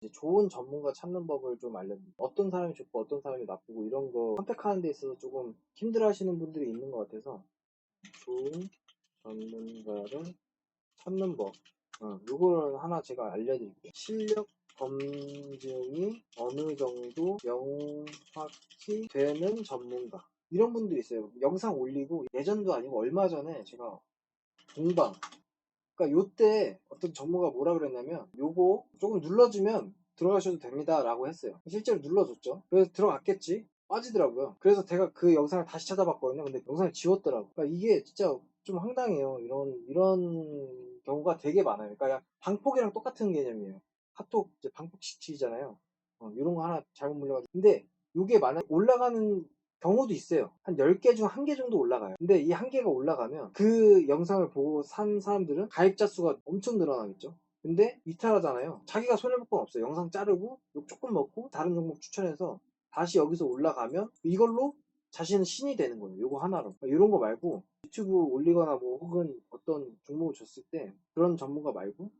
이제 좋은 전문가 찾는 법을 좀 알려드립니다. 어떤 사람이 좋고 어떤 사람이 나쁘고 이런 거 선택하는 데 있어서 조금 힘들어 하시는 분들이 있는 것 같아서 좋은 전문가를 찾는 법. 어, 요거를 하나 제가 알려드릴게요. 실력 검증이 어느 정도 명확히 되는 전문가. 이런 분들이 있어요. 영상 올리고 예전도 아니고 얼마 전에 제가 동방 그러니까 요때 어떤 전문가 뭐라 그랬냐면 요거 조금 눌러주면 들어가셔도 됩니다 라고 했어요. 실제로 눌러줬죠. 그래서 들어갔겠지? 빠지더라고요. 그래서 제가 그 영상을 다시 찾아봤거든요. 근데 영상을 지웠더라고요. 그러니까 이게 진짜 좀 황당해요. 이런 이런 경우가 되게 많아요. 그러니까 방폭이랑 똑같은 개념이에요. 카톡 이제 방폭 시키잖아요. 어, 이런 거 하나 잘못 물려가지고. 근데 이게 만약 올라가는 경우도 있어요. 한 10개 중 1개 정도 올라가요. 근데 이 1개가 올라가면 그 영상을 보고 산 사람들은 가입자 수가 엄청 늘어나겠죠. 근데 이탈하잖아요. 자기가 손해볼 건 없어요. 영상 자르고 욕 조금 먹고 다른 종목 추천해서 다시 여기서 올라가면 이걸로 자신은 신이 되는 거예요. 이거 하나로. 이런 거 말고 유튜브 올리거나 뭐 혹은 어떤 종목을 줬을 때 그런 전문가 말고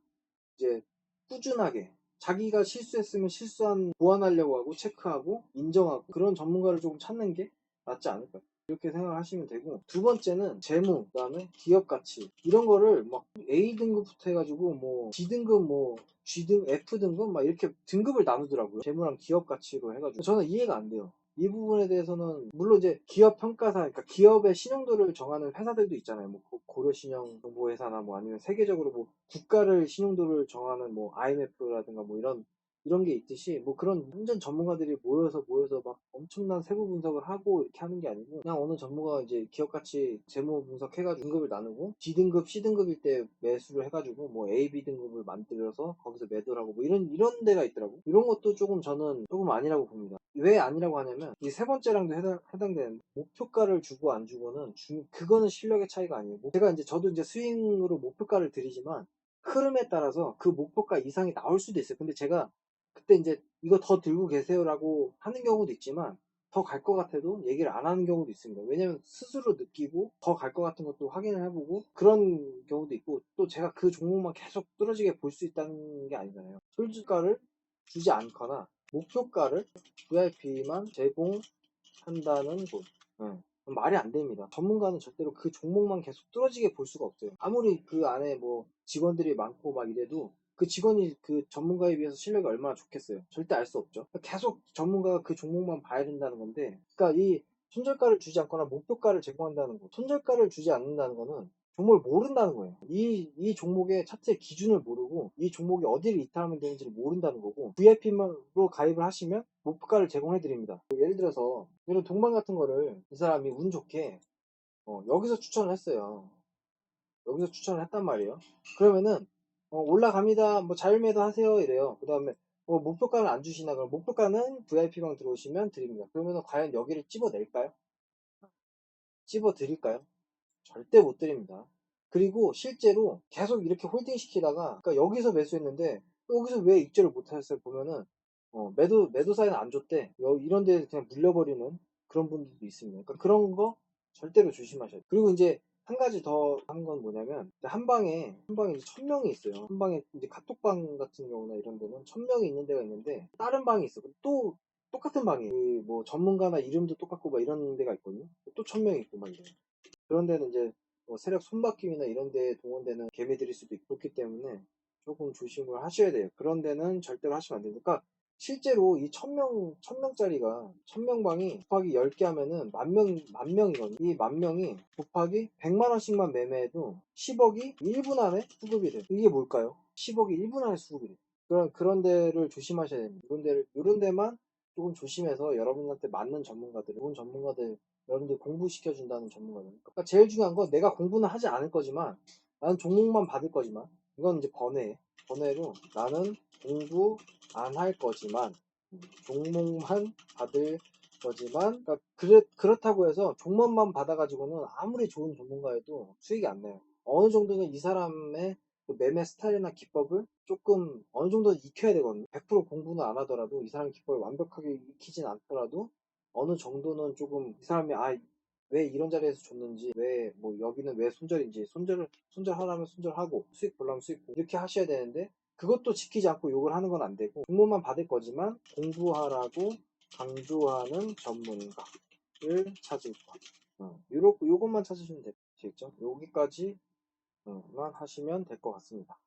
이제 꾸준하게 자기가 실수했으면 실수한 보완하려고 하고 체크하고 인정하고 그런 전문가를 조금 찾는 게 낫지 않을까 이렇게 생각하시면 되고 두 번째는 재무 그다음에 기업 가치. 이런 거를 막 A 등급부터 해가지고 뭐 D 등급 뭐 G 등 F 등급 막 이렇게 등급을 나누더라고요. 재무랑 기업 가치로 해가지고. 저는 이해가 안 돼요 이 부분에 대해서는 물론 이제 기업 평가사 그러니까 기업의 신용도를 정하는 회사들도 있잖아요. 뭐 고려 신용 정보 회사나 뭐 아니면 세계적으로 뭐 국가를 신용도를 정하는 뭐 IMF라든가 뭐 이런 이런 게 있듯이 뭐 그런 완전 전문가들이 모여서 모여서 막 엄청난 세부 분석을 하고 이렇게 하는 게 아니고 그냥 어느 전문가가 이제 기업 가치 재무 분석해가지고 등급을 나누고 D등급, C등급일 때 매수를 해가지고 뭐 A, B 등급을 만들어서 거기서 매도를 하고 뭐 이런 이런 데가 있더라고. 이런 것도 조금 저는 조금 아니라고 봅니다. 왜 아니라고 하냐면 이 세 번째랑도 해당, 해당되는 목표가를 주고 안 주고는 주, 그거는 실력의 차이가 아니에요. 제가 이제 저도 이제 스윙으로 목표가를 드리지만 흐름에 따라서 그 목표가 이상이 나올 수도 있어요. 근데 제가 그때 이제 이거 더 들고 계세요라고 하는 경우도 있지만 더 갈 것 같아도 얘기를 안 하는 경우도 있습니다. 왜냐면 스스로 느끼고 더 갈 것 같은 것도 확인을 해보고 그런 경우도 있고 또 제가 그 종목만 계속 뚫어지게 볼 수 있다는 게 아니잖아요. 솔직가를 주지 않거나 목표가를 VIP만 제공한다는 곳. 네. 말이 안 됩니다. 전문가는 절대로 그 종목만 계속 뚫어지게 볼 수가 없어요. 아무리 그 안에 뭐 직원들이 많고 막 이래도 그 직원이 그 전문가에 비해서 실력이 얼마나 좋겠어요. 절대 알 수 없죠. 계속 전문가가 그 종목만 봐야 된다는 건데, 그러니까 이 손절가를 주지 않거나 목표가를 제공한다는 거, 손절가를 주지 않는다는 거는 종목을 모른다는 거예요. 이, 이 종목의 차트의 기준을 모르고 이 종목이 어디를 이탈하면 되는지를 모른다는 거고 VIP로 가입을 하시면 목표가를 제공해 드립니다. 예를 들어서 이런 동반 같은 거를 이 사람이 운 좋게 어, 여기서 추천을 했어요. 여기서 추천을 했단 말이에요. 그러면은 어, 올라갑니다. 뭐 자율매도 하세요. 이래요. 그 다음에 어, 목표가는 안 주시나 그럼 목표가는 VIP방 들어오시면 드립니다. 그러면 과연 여기를 찝어낼까요? 찝어드릴까요? 절대 못 드립니다. 그리고 실제로 계속 이렇게 홀딩 시키다가 그러니까 여기서 매수했는데 여기서 왜 입절을 못하셨어요? 보면은 어, 매도 매도 사이는 안 줬대. 이런 데 그냥 물려버리는 그런 분들도 있습니다. 그러니까 그런 거 절대로 조심하셔야 돼요. 그리고 이제 한 가지 더 한 건 뭐냐면 한 방에 한 방에 이제 천 명이 있어요. 한 방에 이제 카톡방 같은 경우나 이런 데는 천 명이 있는 데가 있는데 다른 방이 있어. 또 똑같은 방이에요. 그뭐 전문가나 이름도 똑같고 막 이런 데가 있거든요. 또 천 명이 있고 막 이래요. 그런 데는 이제 뭐 세력 손바뀜이나 이런 데 동원되는 개미들일 수도 그렇기 때문에 조금 조심을 하셔야 돼요. 그런 데는 절대로 하시면 안 되니까 실제로 이 천명, 천명짜리가, 천명방이 곱하기 10개 하면은 만 명, 만 명이거든요. 이 만 명이 곱하기 100만원씩만 매매해도 10억이 1분 안에 수급이 돼요. 이게 뭘까요? 10억이 1분 안에 수급이 돼요. 그런, 그런 데를 조심하셔야 됩니다. 이런 데를, 이런 데만 조금 조심해서 여러분한테 맞는 전문가들, 좋은 전문가들, 여러분들 공부시켜준다는 전문가들. 그러니까 제일 중요한 건 내가 공부는 하지 않을 거지만, 나는 종목만 받을 거지만, 이건 이제 번외. 번외로 나는 공부 안 할 거지만 종목만 받을 거지만 그러니까 그렇, 그렇다고 해서 종목만 받아가지고는 아무리 좋은 전문가여도 수익이 안 나요. 어느 정도는 이 사람의 그 매매 스타일이나 기법을 조금 어느 정도 익혀야 되거든요. 100% 공부는 안 하더라도 이 사람의 기법을 완벽하게 익히진 않더라도 어느 정도는 조금 이 사람이 아 왜 이런 자리에서 줬는지 왜 뭐 여기는 왜 손절인지 손절을 손절하라면 손절하고 수익 보려면 수익 이렇게 하셔야 되는데 그것도 지키지 않고 욕을 하는 건 안 되고 공모만 받을 거지만 공부하라고 강조하는 전문가를 찾을 것. 어, 요렇, 요것만 찾으시면 되겠죠? 여기까지만 하시면 될 것 같습니다.